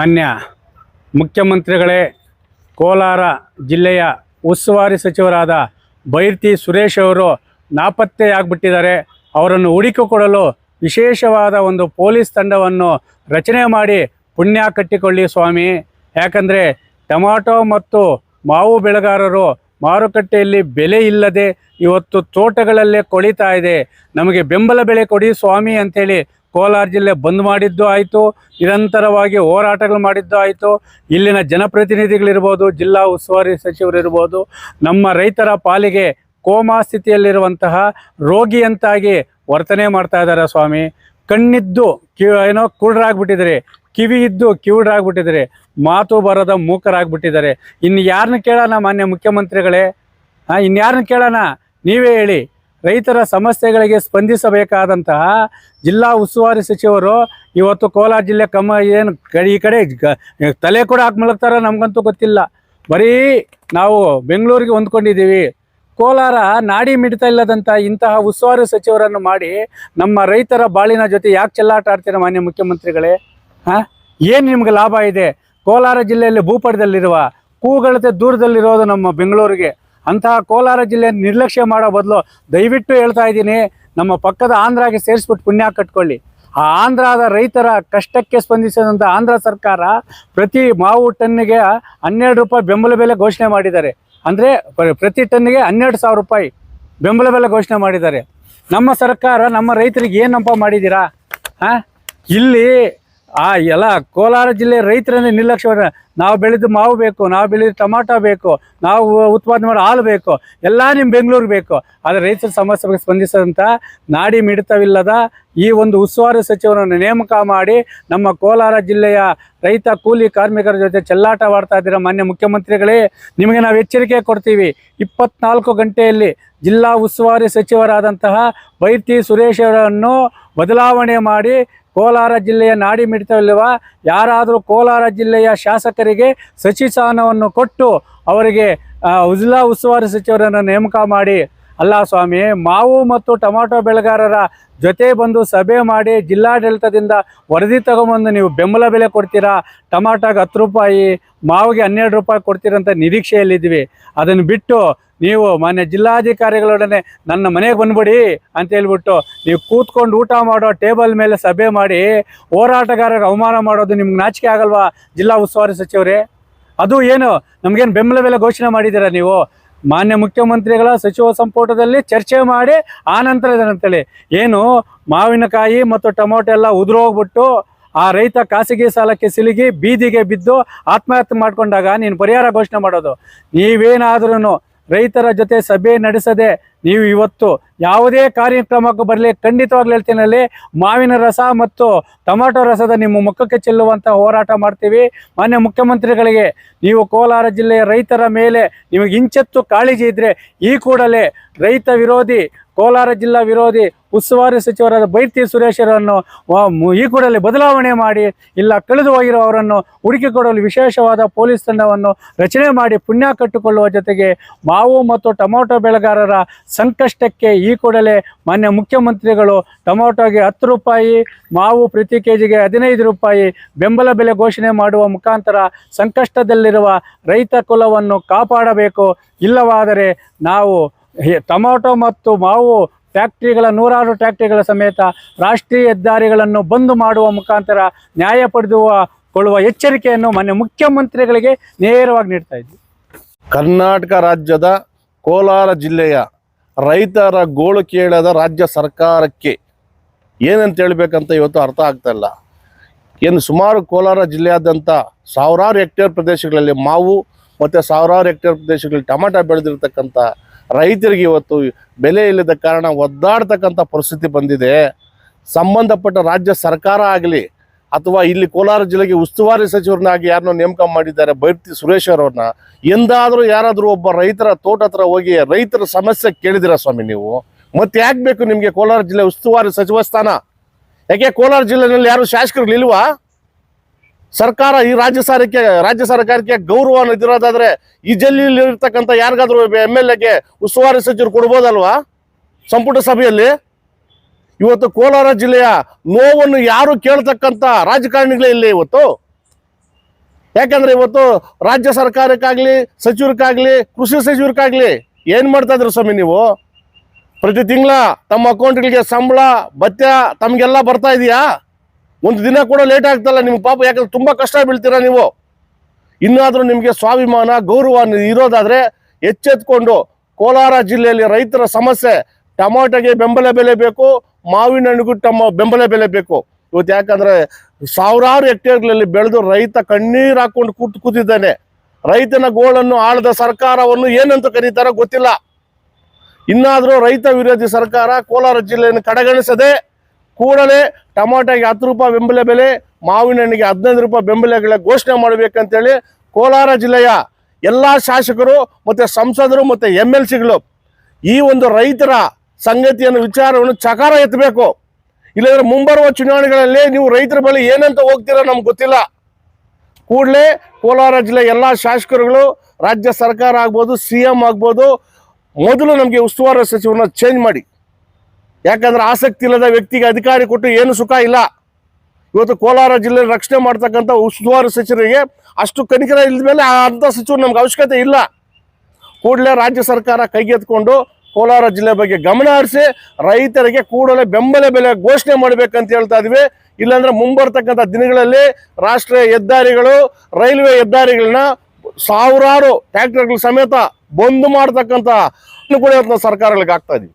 ಮಾನ್ಯ ಮುಖ್ಯಮಂತ್ರಿಗಳೇ, ಕೋಲಾರ ಜಿಲ್ಲೆಯ ಉಸ್ತುವಾರಿ ಸಚಿವರಾದ ಬೈರ್ತಿ ಸುರೇಶ್ ಅವರು ನಾಪತ್ತೆಯಾಗ್ಬಿಟ್ಟಿದ್ದಾರೆ ಅವರನ್ನು ಹುಡುಕಿಕೊಡಲು ವಿಶೇಷವಾದ ಒಂದು ಪೊಲೀಸ್ ತಂಡವನ್ನು ರಚನೆ ಮಾಡಿ ಪುಣ್ಯ ಕಟ್ಟಿಕೊಳ್ಳಿ ಸ್ವಾಮಿ. ಯಾಕಂದರೆ ಟೊಮಾಟೊ ಮತ್ತು ಮಾವು ಬೆಳೆಗಾರರು ಮಾರುಕಟ್ಟೆಯಲ್ಲಿ ಬೆಲೆ ಇಲ್ಲದೆ ಇವತ್ತು ತೋಟಗಳಲ್ಲೇ ಕೊಳಿತಾ ಇದೆ. ನಮಗೆ ಬೆಂಬಲ ಬೆಲೆ ಕೊಡಿ ಸ್ವಾಮಿ ಅಂಥೇಳಿ ಕೋಲಾರ ಜಿಲ್ಲೆ ಬಂದ್ ಮಾಡಿದ್ದು ಆಯಿತು, ನಿರಂತರವಾಗಿ ಹೋರಾಟಗಳು ಮಾಡಿದ್ದು ಆಯಿತು. ಇಲ್ಲಿನ ಜನಪ್ರತಿನಿಧಿಗಳಿರ್ಬೋದು, ಜಿಲ್ಲಾ ಉಸ್ತುವಾರಿ ಸಚಿವರಿರ್ಬೋದು, ನಮ್ಮ ರೈತರ ಪಾಲಿಗೆ ಕೋಮಾ ಸ್ಥಿತಿಯಲ್ಲಿರುವಂತಹ ರೋಗಿಯಂತಾಗಿ ವರ್ತನೆ ಮಾಡ್ತಾ ಇದ್ದಾರೆ ಸ್ವಾಮಿ. ಕಣ್ಣಿದ್ದು ಕಿ, ಏನೋ ಕುರುಡ್ರಾಗ್ಬಿಟ್ಟಿದ್ದಾರೆ, ಕಿವಿ ಇದ್ದು ಕಿವುಡ್ರಾಗ್ಬಿಟ್ಟಿದ್ದಾರೆ, ಮಾತು ಬರದ ಮೂಕರಾಗ್ಬಿಟ್ಟಿದ್ದಾರೆ. ಇನ್ನು ಯಾರನ್ನ ಕೇಳೋಣ ಮಾನ್ಯ ಮುಖ್ಯಮಂತ್ರಿಗಳೇ? ಇನ್ಯಾರನ್ನ ಕೇಳೋಣ? ನೀವೇ ಹೇಳಿ. ರೈತರ ಸಮಸ್ಯೆಗಳಿಗೆ ಸ್ಪಂದಿಸಬೇಕಾದಂತಹ ಜಿಲ್ಲಾ ಉಸ್ತುವಾರಿ ಸಚಿವರು ಇವತ್ತು ಕೋಲಾರ ಜಿಲ್ಲೆ ಕಮ್ಮ ಏನು ಈ ಕಡೆ ತಲೆ ಕೂಡ ಹಾಕಿ ಮಲಗ್ತಾರ ನಮಗಂತೂ ಗೊತ್ತಿಲ್ಲ. ಬರೀ ನಾವು ಬೆಂಗಳೂರಿಗೆ ಹೊಂದ್ಕೊಂಡಿದ್ದೀವಿ. ಕೋಲಾರ ನಾಡಿ ಮಿಡಿತ ಇಲ್ಲದಂಥ ಇಂತಹ ಉಸ್ತುವಾರಿ ಸಚಿವರನ್ನು ಮಾಡಿ ನಮ್ಮ ರೈತರ ಬಾಳಿನ ಜೊತೆ ಯಾಕೆ ಚೆಲ್ಲಾಟ ಆಡ್ತೀರ ಮಾನ್ಯ ಮುಖ್ಯಮಂತ್ರಿಗಳೇ? ಹಾಂ? ಏನು ನಿಮ್ಗೆ ಲಾಭ ಇದೆ? ಕೋಲಾರ ಜಿಲ್ಲೆಯಲ್ಲಿ ಭೂಪಟದಲ್ಲಿರುವ ಕೂಗಳತೆ ದೂರದಲ್ಲಿರೋದು ನಮ್ಮ ಬೆಂಗಳೂರಿಗೆ. ಅಂತಹ ಕೋಲಾರ ಜಿಲ್ಲೆ ನಿರ್ಲಕ್ಷ್ಯ ಮಾಡೋ ಬದಲು ದಯವಿಟ್ಟು ಹೇಳ್ತಾ ಇದ್ದೀನಿ, ನಮ್ಮ ಪಕ್ಕದ ಆಂಧ್ರಾಗೆ ಸೇರಿಸ್ಬಿಟ್ಟು ಪುಣ್ಯ ಕಟ್ಕೊಳ್ಳಿ. ಆ ಆಂಧ್ರದ ರೈತರ ಕಷ್ಟಕ್ಕೆ ಸ್ಪಂದಿಸಿದಂಥ ಆಂಧ್ರ ಸರ್ಕಾರ ಪ್ರತಿ ಮಾವು ಟನ್ನಿಗೆ ಹನ್ನೆರಡು ರೂಪಾಯಿ ಬೆಂಬಲ ಬೆಲೆ ಘೋಷಣೆ ಮಾಡಿದ್ದಾರೆ. ಅಂದರೆ ಪ್ರತಿ ಟನ್ನಿಗೆ ಹನ್ನೆರಡು ಸಾವಿರ ರೂಪಾಯಿ ಬೆಂಬಲ ಬೆಲೆ ಘೋಷಣೆ ಮಾಡಿದ್ದಾರೆ. ನಮ್ಮ ಸರ್ಕಾರ, ನಮ್ಮ ರೈತರಿಗೆ ಏನಪ್ಪ ಮಾಡಿದ್ದೀರಾ? ಹಾಂ ಇಲ್ಲಿ ಆ ಎಲ್ಲ ಕೋಲಾರ ಜಿಲ್ಲೆ ರೈತರನ್ನೇ ನಿರ್ಲಕ್ಷ್ಯ. ನಾವು ಬೆಳೆದು ಮಾವು ಬೇಕು, ನಾವು ಬೆಳೆದು ಟೊಮಾಟೊ ಬೇಕು, ನಾವು ಉತ್ಪಾದನೆ ಮಾಡೋ ಹಾಲು ಬೇಕು, ಎಲ್ಲ ನಿಮ್ಮ ಬೆಂಗಳೂರು ಬೇಕು ಆದರೆ ರೈತರ ಸಮಸ್ಯೆ ಬಗ್ಗೆ ಸ್ಪಂದಿಸಿದಂಥ ನಾಡಿ ಮಿಡಿತವಿಲ್ಲದ ಈ ಒಂದು ಉಸ್ತುವಾರಿ ಸಚಿವರನ್ನು ನೇಮಕ ಮಾಡಿ ನಮ್ಮ ಕೋಲಾರ ಜಿಲ್ಲೆಯ ರೈತ, ಕೂಲಿ, ಕಾರ್ಮಿಕರ ಜೊತೆ ಚೆಲ್ಲಾಟವಾಡ್ತಾ ಇದ್ದೀರ ಮಾನ್ಯ ಮುಖ್ಯಮಂತ್ರಿಗಳೇ, ನಿಮಗೆ ನಾವು ಎಚ್ಚರಿಕೆ ಕೊಡ್ತೀವಿ ಇಪ್ಪತ್ನಾಲ್ಕು ಗಂಟೆಯಲ್ಲಿ ಜಿಲ್ಲಾ ಉಸ್ತುವಾರಿ ಸಚಿವರಾದಂತಹ ಬೈತಿ ಸುರೇಶ್ ಅವರನ್ನು ಬದಲಾವಣೆ ಮಾಡಿ ಕೋಲಾರ ಜಿಲ್ಲೆಯ ನಾಡಿ ಮಿಡಿತವಿಲ್ಲವ, ಯಾರಾದರೂ ಕೋಲಾರ ಜಿಲ್ಲೆಯ ಶಾಸಕರಿಗೆ ಸಚಿವ ಸ್ಥಾನವನ್ನು ಕೊಟ್ಟು ಅವರಿಗೆ ಉಜ್ಲಾ ಉಸ್ತುವಾರಿ ಸಚಿವರನ್ನು ನೇಮಕ ಮಾಡಿ ಅಲ್ಲ ಸ್ವಾಮಿ, ಮಾವು ಮತ್ತು ಟೊಮಾಟೊ ಬೆಳೆಗಾರರ ಜೊತೆ ಬಂದು ಸಭೆ ಮಾಡಿ ಜಿಲ್ಲಾಡಳಿತದಿಂದ ವರದಿ ತಗೊಂಬಂದು ನೀವು ಬೆಂಬಲ ಬೆಲೆ ಕೊಡ್ತೀರಾ? ಟೊಮಾಟೊಗೆ ಹತ್ತು ರೂಪಾಯಿ, ಮಾವಿಗೆ ಹನ್ನೆರಡು ರೂಪಾಯಿ ಕೊಡ್ತೀರಂತ ನಿರೀಕ್ಷೆಯಲ್ಲಿದ್ದೀವಿ. ಅದನ್ನು ಬಿಟ್ಟು ನೀವು ಮಾನ್ಯ ಜಿಲ್ಲಾಧಿಕಾರಿಗಳೊಡನೆ ನನ್ನ ಮನೆಗೆ ಬಂದ್ಬಿಡಿ ಅಂತ ಹೇಳ್ಬಿಟ್ಟು ನೀವು ಕೂತ್ಕೊಂಡು ಊಟ ಮಾಡೋ ಟೇಬಲ್ ಮೇಲೆ ಸಭೆ ಮಾಡಿ ಹೋರಾಟಗಾರರಿಗೆ ಅವಮಾನ ಮಾಡೋದು ನಿಮ್ಗೆ ನಾಚಿಕೆ ಆಗಲ್ವಾ ಜಿಲ್ಲಾ ಉಸ್ತುವಾರಿ ಸಚಿವರೇ? ಅದು ಏನು, ನಮಗೇನು ಬೆಂಬಲ ಬೆಲೆ ಘೋಷಣೆ ಮಾಡಿದ್ದೀರಾ ನೀವು? ಮಾನ್ಯ ಮುಖ್ಯಮಂತ್ರಿಗಳ ಸಚಿವ ಸಂಪುಟದಲ್ಲಿ ಚರ್ಚೆ ಮಾಡಿ ಆ ನಂತರ ಇದನ್ನಂತೇಳಿ ಏನು ಮಾವಿನಕಾಯಿ ಮತ್ತು ಟೊಮೊಟೊ ಎಲ್ಲ ಉದುರೋಗ್ಬಿಟ್ಟು ಆ ರೈತ ಖಾಸಗಿ ಸಾಲಕ್ಕೆ ಸಿಲುಗಿ ಬೀದಿಗೆ ಬಿದ್ದು ಆತ್ಮಹತ್ಯೆ ಮಾಡಿಕೊಂಡಾಗ ನೀನು ಪರಿಹಾರ ಘೋಷಣೆ ಮಾಡೋದು. ನೀವೇನಾದ್ರೂ ರೈತರ ಜೊತೆ ಸಭೆ ನಡೆಸದೆ ನೀವು ಇವತ್ತು ಯಾವುದೇ ಕಾರ್ಯಕ್ರಮಕ್ಕೂ ಬರಲಿ, ಖಂಡಿತವಾಗ್ಲೂ ಹೇಳ್ತೀನಲ್ಲಿ ಮಾವಿನ ರಸ ಮತ್ತು ಟೊಮಾಟೊ ರಸದ ನಿಮ್ಮ ಮುಖಕ್ಕೆ ಚೆಲ್ಲುವಂಥ ಹೋರಾಟ ಮಾಡ್ತೀವಿ. ಮಾನ್ಯ ಮುಖ್ಯಮಂತ್ರಿಗಳಿಗೆ ನೀವು ಕೋಲಾರ ಜಿಲ್ಲೆಯ ರೈತರ ಮೇಲೆ ನಿಮಗೆ ಇಂಚೆತ್ತು ಕಾಳಜಿ ಇದ್ದರೆ ಈ ಕೂಡಲೇ ರೈತ ವಿರೋಧಿ ಕೋಲಾರ ಜಿಲ್ಲಾ ವಿರೋಧಿ ಉಸ್ತುವಾರಿ ಸಚಿವರಾದ ಬೈತಿ ಸುರೇಶರನ್ನು ಈ ಕೂಡಲೇ ಬದಲಾವಣೆ ಮಾಡಿ, ಇಲ್ಲ ಕಳೆದು ಹೋಗಿರೋ ಅವರನ್ನು ಹುಡುಕಿಕೊಡಲು ವಿಶೇಷವಾದ ಪೊಲೀಸ್ ತಂಡವನ್ನು ರಚನೆ ಮಾಡಿ ಪುಣ್ಯ ಕಟ್ಟಿಕೊಳ್ಳುವ ಜೊತೆಗೆ ಮಾವು ಮತ್ತು ಟೊಮೊಟೊ ಬೆಳೆಗಾರರ ಸಂಕಷ್ಟಕ್ಕೆ ಈ ಕೂಡಲೇ ಮಾನ್ಯ ಮುಖ್ಯಮಂತ್ರಿಗಳು ಟೊಮೊಟೊಗೆ ಹತ್ತು ರೂಪಾಯಿ, ಮಾವು ಪ್ರತಿ ಕೆ ಜಿಗೆ ಹದಿನೈದು ರೂಪಾಯಿ ಬೆಂಬಲ ಬೆಲೆ ಘೋಷಣೆ ಮಾಡುವ ಮುಖಾಂತರ ಸಂಕಷ್ಟದಲ್ಲಿರುವ ರೈತ ಕುಲವನ್ನು ಕಾಪಾಡಬೇಕು. ಇಲ್ಲವಾದರೆ ನಾವು ಟೊಮೊಟೊ ಮತ್ತು ಮಾವು ಫ್ಯಾಕ್ಟ್ರಿಗಳ, ನೂರಾರು ಫ್ಯಾಕ್ಟ್ರಿಗಳ ಸಮೇತ ರಾಷ್ಟ್ರೀಯ ಹೆದ್ದಾರಿಗಳನ್ನು ಬಂದ್ ಮಾಡುವ ಮುಖಾಂತರ ನ್ಯಾಯ ಪಡೆದುವ ಕೊಳ್ಳುವ ಎಚ್ಚರಿಕೆಯನ್ನು ಮಾನ್ಯ ಮುಖ್ಯಮಂತ್ರಿಗಳಿಗೆ ನೇರವಾಗಿ ನೀಡ್ತಾ ಇದ್ವಿ. ಕರ್ನಾಟಕ ರಾಜ್ಯದ ಕೋಲಾರ ಜಿಲ್ಲೆಯ ರೈತರ ಗೋಳು ಕೇಳದ ರಾಜ್ಯ ಸರ್ಕಾರಕ್ಕೆ ಏನಂತ ಹೇಳ್ಬೇಕಂತ ಇವತ್ತು ಅರ್ಥ ಆಗ್ತಾ ಇಲ್ಲ. ಏನು ಸುಮಾರು ಕೋಲಾರ ಜಿಲ್ಲೆಯಾದ್ಯಂತ ಸಾವಿರಾರು ಹೆಕ್ಟೇರ್ ಪ್ರದೇಶಗಳಲ್ಲಿ ಮಾವು ಮತ್ತು ಸಾವಿರಾರು ಹೆಕ್ಟೇರ್ ಪ್ರದೇಶಗಳಲ್ಲಿ ಟೊಮಾಟೊ ಬೆಳೆದಿರ್ತಕ್ಕಂಥ ರೈತರಿಗೆ ಇವತ್ತು ಬೆಲೆ ಇಲ್ಲದ ಕಾರಣ ಒದ್ದಾಡ್ತಕ್ಕಂಥ ಪರಿಸ್ಥಿತಿ ಬಂದಿದೆ. ಸಂಬಂಧಪಟ್ಟ ರಾಜ್ಯ ಸರ್ಕಾರ ಆಗಲಿ ಅಥವಾ ಇಲ್ಲಿ ಕೋಲಾರ ಜಿಲ್ಲೆಗೆ ಉಸ್ತುವಾರಿ ಸಚಿವರನ್ನಾಗಿ ಯಾರನ್ನೋ ನೇಮಕ ಮಾಡಿದ್ದಾರೆ ಬೈರ್ತಿ ಸುರೇಶ್ ಅವರನ್ನ, ಎಂದಾದರೂ ಯಾರಾದರೂ ಒಬ್ಬ ರೈತರ ತೋಟ ಹತ್ರ ಹೋಗಿ ರೈತರ ಸಮಸ್ಯೆ ಕೇಳಿದಿರ ಸ್ವಾಮಿ ನೀವು? ಮತ್ತೆ ಯಾಕೆ ಬೇಕು ನಿಮಗೆ ಕೋಲಾರ ಜಿಲ್ಲೆ ಉಸ್ತುವಾರಿ ಸಚಿವ ಸ್ಥಾನ? ಯಾಕೆ ಕೋಲಾರ ಜಿಲ್ಲೆನಲ್ಲಿ ಯಾರು ಶಾಸಕರು ಇಲ್ವಾ ಸರ್ಕಾರ ಈ ರಾಜ್ಯ ಸರ್ಕಾರಕ್ಕೆ ರಾಜ್ಯ ಸರ್ಕಾರಕ್ಕೆ ಗೌರವ ಇರೋದಾದ್ರೆ ಈ ಜಿಲ್ಲೆಯಲ್ಲಿ ಇರ್ತಕ್ಕಂಥ ಯಾರಿಗಾದ್ರೂ ಎಂ ಎಲ್ ಎಗೆ ಉಸ್ತುವಾರಿ ಸಚಿವರು ಕೊಡ್ಬೋದಲ್ವಾ? ಸಂಪುಟ ಸಭೆಯಲ್ಲಿ? ಇವತ್ತು ಕೋಲಾರ ಜಿಲ್ಲೆಯ ನೋವನ್ನು ಯಾರು ಕೇಳ್ತಕ್ಕಂಥ ರಾಜಕಾರಣಿಗಳೇ ಇಲ್ಲ ಇವತ್ತು? ಯಾಕಂದ್ರೆ ಇವತ್ತು ರಾಜ್ಯ ಸರ್ಕಾರಕ್ಕಾಗ್ಲಿ, ಸಚಿವರಿಗಾಗ್ಲಿ, ಕೃಷಿ ಸಚಿವರಿಗಾಗ್ಲಿ ಏನು ಮಾಡ್ತಾ ಇದ್ರು ಸ್ವಾಮಿ ನೀವು? ಪ್ರತಿ ತಿಂಗಳ ತಮ್ಮ ಅಕೌಂಟ್ಗಳಿಗೆ ಸಂಬಳ, ಭತ್ಯ ತಮಗೆಲ್ಲ ಬರ್ತಾ ಇದೆಯಾ? ಒಂದು ದಿನ ಕೂಡ ಲೇಟ್ ಆಗ್ತಲ್ಲ, ನಿಮ್ಗೆ ಪಾಪ ಯಾಕಂದ್ರೆ ತುಂಬಾ ಕಷ್ಟ ಬೀಳ್ತೀರಾ ನೀವು? ಇನ್ನಾದರೂ ನಿಮಗೆ ಸ್ವಾಭಿಮಾನ, ಗೌರವ ಇರೋದಾದರೆ ಎಚ್ಚೆತ್ಕೊಂಡು ಕೋಲಾರ ಜಿಲ್ಲೆಯಲ್ಲಿ ರೈತರ ಸಮಸ್ಯೆ, ಟೊಮಾಟೋಗೆ ಬೆಂಬಲ ಬೆಲೆ ಬೇಕು, ಮಾವಿನ ಹಣ್ಣಿಗೂ ಟಮ ಬೆಂಬಲ ಬೆಲೆ ಬೇಕು. ಇವತ್ತು ಯಾಕಂದ್ರೆ ಸಾವಿರಾರು ಹೆಕ್ಟೇರ್ಗಳಲ್ಲಿ ಬೆಳೆದು ರೈತ ಕಣ್ಣೀರು ಹಾಕೊಂಡು ಕೂತು ಕೂತಿದ್ದಾನೆ. ರೈತನ ಗೋಳನ್ನು ಆಳದ ಸರ್ಕಾರವನ್ನು ಏನಂತ ಕರೀತಾರೋ ಗೊತ್ತಿಲ್ಲ. ಇನ್ನಾದರೂ ರೈತ ವಿರೋಧಿ ಸರ್ಕಾರ ಕೋಲಾರ ಜಿಲ್ಲೆಯನ್ನು ಕಡೆಗಣಿಸದೆ ಕೂಡಲೇ ಟಮಾಟೋಗೆ ಹತ್ತು ರೂಪಾಯಿ ಬೆಂಬಲ ಬೆಲೆ, ಮಾವಿನ ಹಣ್ಣಿಗೆ ಹದಿನೈದು ರೂಪಾಯಿ ಬೆಂಬಲ ಬೆಲೆ ಘೋಷಣೆ ಮಾಡಬೇಕಂತೇಳಿ ಕೋಲಾರ ಜಿಲ್ಲೆಯ ಎಲ್ಲ ಶಾಸಕರು ಮತ್ತು ಸಂಸದರು ಮತ್ತು ಎಂ ಎಲ್ ಸಿಗಳು ಈ ಒಂದು ರೈತರ ಸಂಗತಿಯನ್ನು, ವಿಚಾರವನ್ನು ಚಕಾರ ಎತ್ತಬೇಕು. ಇಲ್ಲಂದ್ರೆ ಮುಂಬರುವ ಚುನಾವಣೆಗಳಲ್ಲಿ ನೀವು ರೈತರ ಬಳಿ ಏನಂತ ಹೋಗ್ತೀರಾ ನಮ್ಗೆ ಗೊತ್ತಿಲ್ಲ. ಕೂಡಲೇ ಕೋಲಾರ ಜಿಲ್ಲೆ ಎಲ್ಲ ಶಾಸಕರುಗಳು, ರಾಜ್ಯ ಸರ್ಕಾರ ಆಗ್ಬೋದು, ಸಿ ಎಂ ಆಗ್ಬೋದು, ಮೊದಲು ನಮಗೆ ಉಸ್ತುವಾರಿ ಸಚಿವರನ್ನ ಚೇಂಜ್ ಮಾಡಿ. ಯಾಕಂದ್ರೆ ಆಸಕ್ತಿ ಇಲ್ಲದ ವ್ಯಕ್ತಿಗೆ ಅಧಿಕಾರಿ ಕೊಟ್ಟು ಏನು ಸುಖ ಇಲ್ಲ. ಇವತ್ತು ಕೋಲಾರ ಜಿಲ್ಲೆ ರಕ್ಷಣೆ ಮಾಡ್ತಕ್ಕಂಥ ಉಸ್ತುವಾರಿ ಸಚಿವರಿಗೆ ಅಷ್ಟು ಕನಿಕರ ಇಲ್ಲದ ಮೇಲೆ ಅಂಥ ಸಚಿವರು ನಮ್ಗೆ ಅವಶ್ಯಕತೆ ಇಲ್ಲ. ಕೂಡಲೇ ರಾಜ್ಯ ಸರ್ಕಾರ ಕೈಗೆತ್ಕೊಂಡು ಕೋಲಾರ ಜಿಲ್ಲೆ ಬಗ್ಗೆ ಗಮನ ಹರಿಸಿ ರೈತರಿಗೆ ಕೂಡಲೇ ಬೆಂಬಲ ಬೆಲೆ ಘೋಷಣೆ ಮಾಡಬೇಕಂತ ಹೇಳ್ತಾ ಇದ್ವಿ. ಇಲ್ಲಾಂದ್ರೆ ಮುಂಬರ್ತಕ್ಕಂಥ ದಿನಗಳಲ್ಲಿ ರಾಷ್ಟ್ರೀಯ ಹೆದ್ದಾರಿಗಳು, ರೈಲ್ವೆ ಹೆದ್ದಾರಿಗಳನ್ನ ಸಾವಿರಾರು ಟ್ರ್ಯಾಕ್ಟರ್ಗಳ ಸಮೇತ ಬಂದ್ ಮಾಡ್ತಕ್ಕಂಥ ಅನುಕೂಲ ಸರ್ಕಾರಗಳಿಗೆ ಆಗ್ತಾ ಇದೀವಿ.